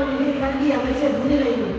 மாண்புமிகு கல்வி அமைச்சர் முன்னிலையில்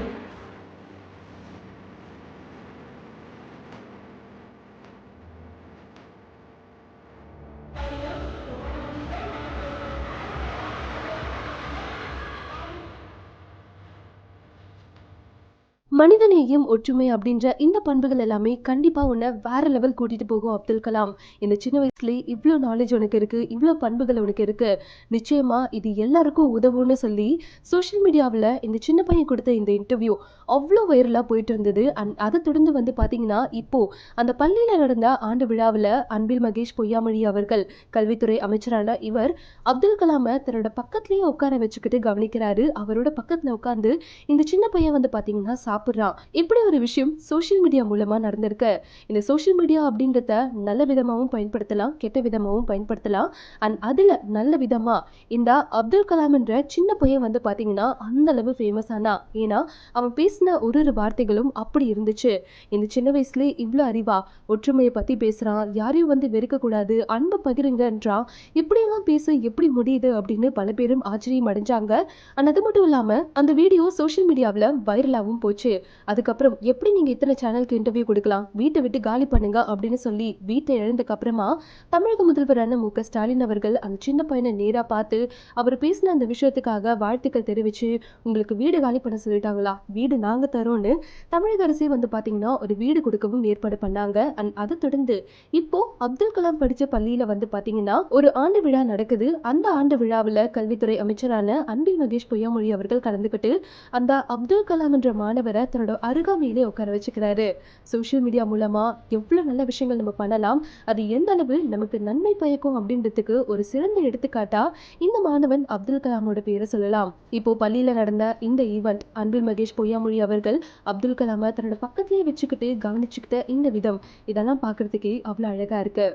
மனிதநேயம் ஒற்றுமை அப்படின்ற இந்த பண்புகள் எல்லாமே கண்டிப்பா உன்னை வேற லெவல் கூட்டிட்டு போகும் அப்துல் கலாம். இந்த சின்ன வயசுலேயே இவ்வளோ நாலேஜ் உனக்கு இருக்கு இவ்வளோ பண்புகள் உனக்கு இருக்கு. நிச்சயமா இது எல்லாருக்கும் உதவும்னு சொல்லி சோஷியல் மீடியாவில் இந்த சின்ன பையன் கொடுத்த இந்த இன்டர்வியூ அவ்வளோ வைரலாக போயிட்டு இருந்தது. அண்ட் அதை தொடர்ந்து வந்து பார்த்தீங்கன்னா இப்போ அந்த பள்ளியில் நடந்த ஆண்டு விழாவில் அன்பில் மகேஷ் பொய்யாமொழி அவர்கள் கல்வித்துறை அமைச்சரான இவர் அப்துல் கலாமை தன்னோட பக்கத்துலேயே உட்கார வச்சுக்கிட்டு கவனிக்கிறாரு. அவரோட பக்கத்தில் உட்காந்து இந்த சின்ன பையன் வந்து பார்த்தீங்கன்னா சாப்பிட்றான் இப்படி ஒரு விஷயம் சோஷியல் மீடியா மூலமாக நடந்திருக்கு. இந்த சோஷியல் மீடியா அப்படின்றத நல்ல விதமாகவும் பயன்படுத்தலாம் கெட்ட விதமாகவும் பயன்படுத்தலாம். அண்ட் அதில் நல்ல விதமாக இந்த அப்துல் கலாம் என்ற சின்ன பையன் வந்து பார்த்தீங்கன்னா அந்த அளவு ஃபேமஸ் ஆனா ஏன்னா அவன் பேசின ஒரு ஒரு வார்த்தைகளும் அப்படி இருந்துச்சு. இந்த சின்ன வயசுலேயே இவ்வளோ அறிவா ஒற்றுமையை பற்றி பேசுகிறான் யாரையும் வந்து வெறுக்கக்கூடாது அன்பை பகிருங்கன்றான். இப்படியெல்லாம் பேச எப்படி முடியுது அப்படின்னு பல பேரும் ஆச்சரியம் அடைஞ்சாங்க. அண்ட் அது மட்டும் இல்லாமல் அந்த வீடியோ சோஷியல் மீடியாவில் வைரலாகவும் போச்சு. அதுக்கப்புறம் எப்படி நீங்கள் இத்தனை சேனலுக்கு இன்டர்வியூ கொடுக்கலாம்? வீட்டை விட்டு காலி பண்ணுங்க அப்படின்னு சொல்லி வீட்டை இழந்ததுக்கப்புறமா தமிழக முதல்வரான மு க ஸ்டாலின் அவர்கள் அந்த சின்ன பையனை நேராக பார்த்து அவர் பேசின அந்த விஷயத்துக்காக வாழ்த்துக்கள் தெரிவித்து உங்களுக்கு வீடு காலி பண்ண சொல்லிட்டாங்களா? வீடு நாங்கள் தரோன்னு தமிழக அரசே வந்து பார்த்தீங்கன்னா ஒரு வீடு கொடுக்கவும் ஏற்பாடு பண்ணாங்க. அண்ட் அதை தொடர்ந்து இப்போ அப்துல் கலாம் படித்த பள்ளியில் வந்து பார்த்தீங்கன்னா ஒரு ஆண்டு விழா நடக்குது. அந்த ஆண்டு விழாவில் கல்வித்துறை அமைச்சரான அன்பில் மகேஷ் பொய்யாமொழி அவர்கள் கலந்துக்கிட்டு அந்த அப்துல் கலாம் என்ற மாணவரை தன்னோட அருகாமையிலே உட்கார வச்சுக்கிறாரு. சோஷியல் மீடியா மூலமா எவ்வளவு நல்ல விஷயங்கள் நம்ம பண்ணலாம் அது எந்த அளவு நமக்கு நன்மை பயக்கும் அப்படின்றதுக்கு ஒரு சிறந்த எடுத்துக்காட்டா இந்த மாணவன் அப்துல் கலாமோட பேரை சொல்லலாம். இப்போ பள்ளியில நடந்த இந்த ஈவெண்ட் அன்பில் மகேஷ் பொய்யாமொழி அவர்கள் அப்துல் கலாமை தன்னோட பக்கத்திலேயே வச்சுக்கிட்டு கவனிச்சுக்கிட்ட இந்த விதம். இதெல்லாம் பார்க்கறதுக்கே அவ்வளோ அழகா இருக்கு.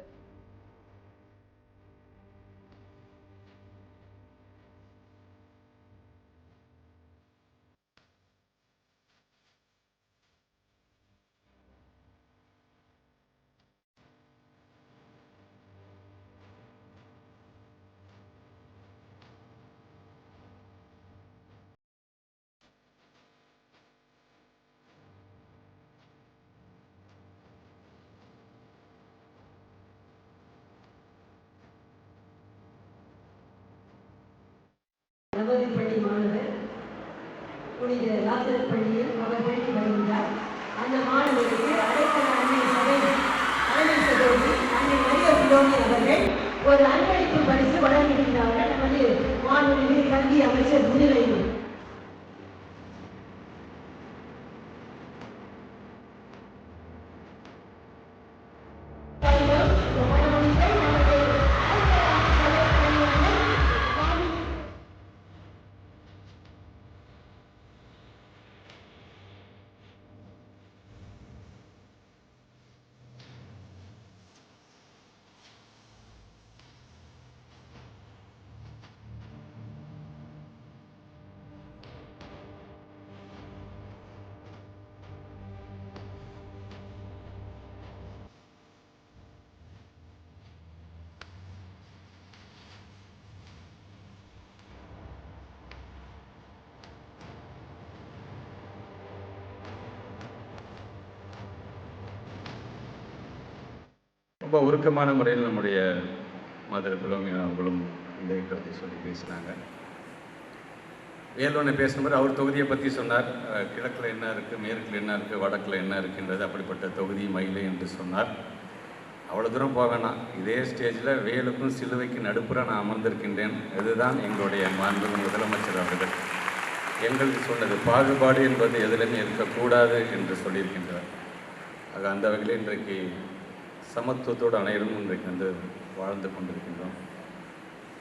நவோதய பள்ளி மாணவர் புனித லாசர் பள்ளியில் அவர் பள்ளி வருகின்றார் அந்த மாணவருக்கு அடைக்கல அன்னை சபை தலைமை சகோதரி அன்னை மரிய பிலோமி அவர்கள் ஒரு அன்பளிப்பு பரிசு ரொம்ப உருக்கமான முறையில் நம்முடைய மதுரை பிலோமினா அவர்களும் இந்த கருத்தை சொல்லி பேசினாங்க. வேலோனை பேசும்போது அவர் தொகுதியை பற்றி சொன்னார். கிழக்கில் என்ன இருக்குது மேற்கில் என்ன இருக்குது வடக்கில் என்ன இருக்குன்றது அப்படிப்பட்ட தொகுதி மயிலை என்று சொன்னார். அவ்வளோ தூரம் போக வேணாம். இதே ஸ்டேஜில் வேலுக்கும் சிலுவைக்கு நடுப்புற நான் அமர்ந்திருக்கின்றேன். இதுதான் எங்களுடைய மாண்பு முதலமைச்சர் அவர்கள். எங்களுக்கு சொன்னது பாகுபாடு என்பது எதிலுமே இருக்கக்கூடாது என்று சொல்லியிருக்கின்றார். ஆக அந்த வகையில் இன்றைக்கு சமத்துவத்தோடு அனைவரும் இன்றைக்கு வந்து வாழ்ந்து கொண்டிருக்கின்றோம்.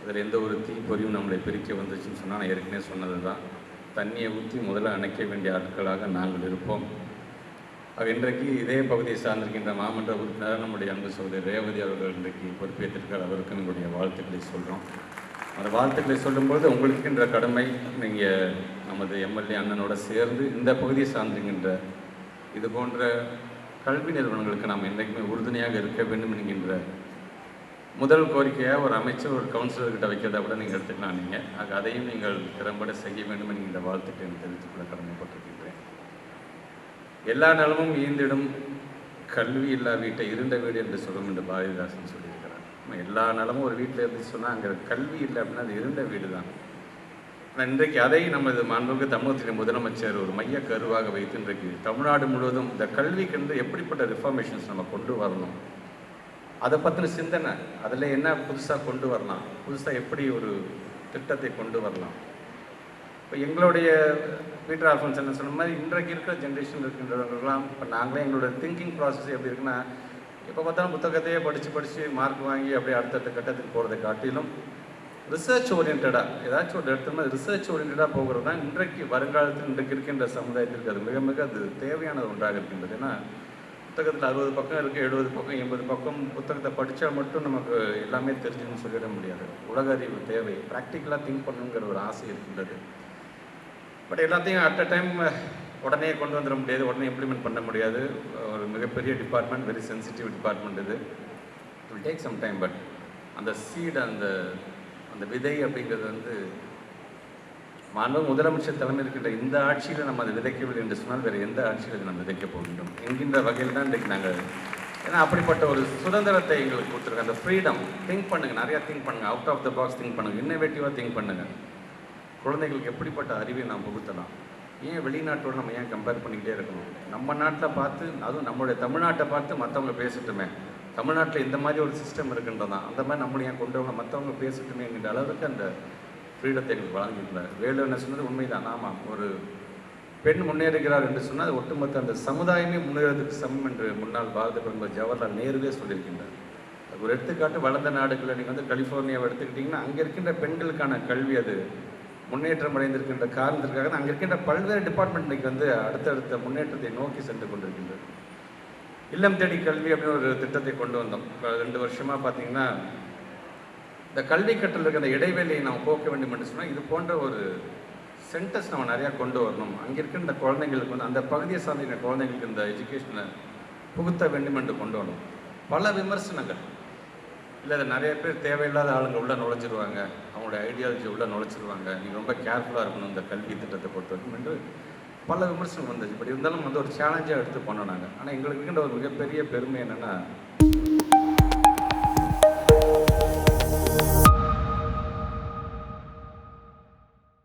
அதில் எந்த ஒரு தீப்பொறியும் நம்மளை பிரிக்க வந்துச்சுன்னு சொன்னால் நான் ஏற்கனவே சொன்னது தான் தண்ணியை ஊற்றி முதல்ல அணைக்க வேண்டிய ஆட்களாக நாங்கள் இருப்போம். ஆக இன்றைக்கு இதே பகுதியை சார்ந்திருக்கின்ற மாமன்ற உறுப்பினர் நம்முடைய அன்பு சகோதரி ரேவதி அவர்கள் இன்றைக்கு பொறுப்பேற்றிருக்கார் அவருக்கும் எங்களுடைய வாழ்த்துக்களை சொல்கிறோம் அந்த வாழ்த்துக்களை சொல்லும்போது உங்களுக்குன்ற கடமை நீங்கள் நமது எம்எல்ஏ அண்ணனோட சேர்ந்து இந்த பகுதியை சார்ந்திருக்கின்ற இது போன்ற கல்வி நிறுவனங்களுக்கு நாம் என்றைக்குமே உறுதுணையாக இருக்க வேண்டும் என்கின்ற முதல் கோரிக்கையாக ஒரு அமைச்சர் ஒரு கவுன்சிலர்கிட்ட வைக்கிறதா கூட நீங்கள் எடுத்துக்கலாம் நீங்கள் ஆக அதையும் நீங்கள் திறம்பட செய்ய வேண்டும் என்கின்ற இந்த வாழ்த்துக்களை எனக்கு கடமைப்பட்டிருக்கின்றேன். எல்லா நலமும் ஈந்திடும் கல்வி இல்லா வீட்டை இருண்ட வீடு என்று சொல்லும் என்று பாரதிதாசன் சொல்லியிருக்கிறார். எல்லா நலமும் ஒரு வீட்டில் இருந்து சொன்னால் அங்கே கல்வி இல்லை அப்படின்னா அது இருண்ட வீடு தான் இன்றைக்கு அதை நமது மாண்புமிகு தமிழகத்தின் முதலமைச்சர் ஒரு மைய கருவாக வைத்து இன்றைக்கு தமிழ்நாடு முழுவதும் இந்த கல்விக்கென்று எப்படிப்பட்ட ரிஃபார்மேஷன்ஸ் நம்ம கொண்டு வரணும்? அதை பற்றின சிந்தனை அதில் என்ன புதுசாக கொண்டு வரலாம்? புதுசாக எப்படி ஒரு திட்டத்தை கொண்டு வரலாம்? இப்போ எங்களுடைய பீட்டர் ஆல்ஃபன்ஸ் என்ன சொன்ன மாதிரி இன்றைக்கு இருக்கிற ஜென்ரேஷன் இருக்கின்றவர்கள்லாம் இப்போ நாங்களே எங்களோட திங்கிங் ப்ராசஸ் எப்படி இருக்குன்னா இப்போ பார்த்தாலும் புத்தகத்தையே படித்து படித்து மார்க் வாங்கி அப்படியே அடுத்தடுத்த கட்டத்துக்கு போகிறதை காட்டிலும் ரிசர்ச் ஓரியன்டாக ஏதாச்சும் ஒரு இடத்துல ரிசர்ச் ஓரியன்டாக போகிறது தான் இன்றைக்கு வருங்காலத்தில் இன்றைக்கு இருக்கின்ற சமுதாயத்திற்கு அது மிக மிக அது தேவையானது ஒன்றாக இருக்கின்றது. ஏன்னா புத்தகத்தில் அறுபது பக்கம் இருக்குது எழுபது பக்கம் எண்பது பக்கம் புத்தகத்தை படித்தா மட்டும் நமக்கு எல்லாமே தெரிஞ்சுன்னு சொல்லிட முடியாது. உலக அறிவு தேவை. ப்ராக்டிக்கலாக திங்க் பண்ணணுங்கிற ஒரு ஆசை இருக்கின்றது. பட் எல்லாத்தையும் அட் அ டைம் உடனே கொண்டு வந்துட முடியாது. உடனே இம்ப்ளிமெண்ட் பண்ண முடியாது. ஒரு மிகப்பெரிய டிபார்ட்மெண்ட் வெரி சென்சிட்டிவ் டிபார்ட்மெண்ட் இது. It will take some time but அந்த சீட் அந்த அந்த விதை அப்படிங்கிறது வந்து மாண்பு முதலமைச்சர் தலைமை இருக்கின்ற இந்த ஆட்சியில் நம்ம அதை விதைக்கவில்லை என்று சொன்னால் வேறு எந்த ஆட்சியில் அதை நம்ம விதைக்க போகின்றோம் என்கின்ற வகையில் தான் இன்றைக்கு நாங்கள் ஏன்னா அப்படிப்பட்ட ஒரு சுதந்திரத்தை எங்களுக்கு கொடுத்துருக்கோம் அந்த ஃப்ரீடம் திங்க் பண்ணுங்கள் நிறையா திங்க் பண்ணுங்கள் out of the box think பண்ணுங்கள் இன்னோவேட்டிவாக திங்க் பண்ணுங்கள் குழந்தைகளுக்கு எப்படிப்பட்ட அறிவை நாம் புகுத்தலாம்? ஏன் வெளிநாட்டோடு நம்ம ஏன் கம்பேர் பண்ணிக்கிட்டே இருக்கணும்? நம்ம நாட்டில் பார்த்து அதுவும் நம்மளுடைய தமிழ்நாட்டை பார்த்து மற்றவங்க பேசட்டுமே. தமிழ்நாட்டில் இந்த மாதிரி ஒரு சிஸ்டம் இருக்குன்றதான் அந்த மாதிரி நம்மளை ஏன் கொண்டு வரணும் மற்றவங்க பேசட்டுமேங்கிற அளவுக்கு அந்த ஃப்ரீடத்தை எங்களுக்கு வழங்கியிருந்தார் வேலு என்ன சொன்னது உண்மைதான். ஆமாம் ஒரு பெண் முன்னேறுகிறார் என்று சொன்னால் அது ஒட்டுமொத்த அந்த சமுதாயமே முன்னேறதுக்கு சமம் என்று முன்னாள் பாரத பிரதமர் ஜவஹர்லால் நேருவே சொல்லியிருக்கின்றார். அது ஒரு எடுத்துக்காட்டு வளர்ந்த நாடுகளில் நீங்கள் வந்து கலிஃபோர்னியாவை எடுத்துக்கிட்டிங்கன்னா அங்கே இருக்கின்ற பெண்களுக்கான கல்வி அது முன்னேற்றம் அடைந்திருக்கின்ற காரணத்திற்காக தான் அங்கே இருக்கின்ற பல்வேறு டிபார்ட்மெண்ட் இன்னைக்கு வந்து அடுத்தடுத்த முன்னேற்றத்தை நோக்கி சென்று கொண்டிருக்கின்றது. இல்லம் தேடி கல்வி அப்படின்னு ஒரு திட்டத்தை கொண்டு வந்தோம். இப்போ ரெண்டு வருஷமாக பார்த்தீங்கன்னா இந்த கல்வி கற்றல் இருக்கிற அந்த இடைவெளியை நாம் போக்க வேண்டும் என்று சொன்னால் இது போன்ற ஒரு சென்டர்ஸ் நம்ம நிறையா கொண்டு வரணும். அங்கே இருக்கிற இந்த குழந்தைங்களுக்கு வந்து அந்த பகுதியை சார்ந்த குழந்தைங்களுக்கு இந்த எஜுகேஷனை புகுத்த வேண்டும் என்று கொண்டு வரணும். பல விமர்சனங்கள். இல்லை அதை நிறைய பேர் தேவையில்லாத ஆளுங்க உள்ளே நுழைச்சிருவாங்க அவங்களோட ஐடியாலஜி உள்ளே நுழைச்சிருவாங்க. நீங்கள் ரொம்ப கேர்ஃபுல்லாக இருக்கணும் இந்த கல்வி திட்டத்தை பொறுத்த வரைக்கும் என்று பல விமர்சனம் வந்துச்சு. பட் இருந்தாலும் வந்து ஒரு சேலஞ்சாக எடுத்து பண்ணோம் நாங்கள் ஆனால் எங்களுக்கு இருக்கின்ற ஒரு மிகப்பெரிய பெருமை என்னென்னா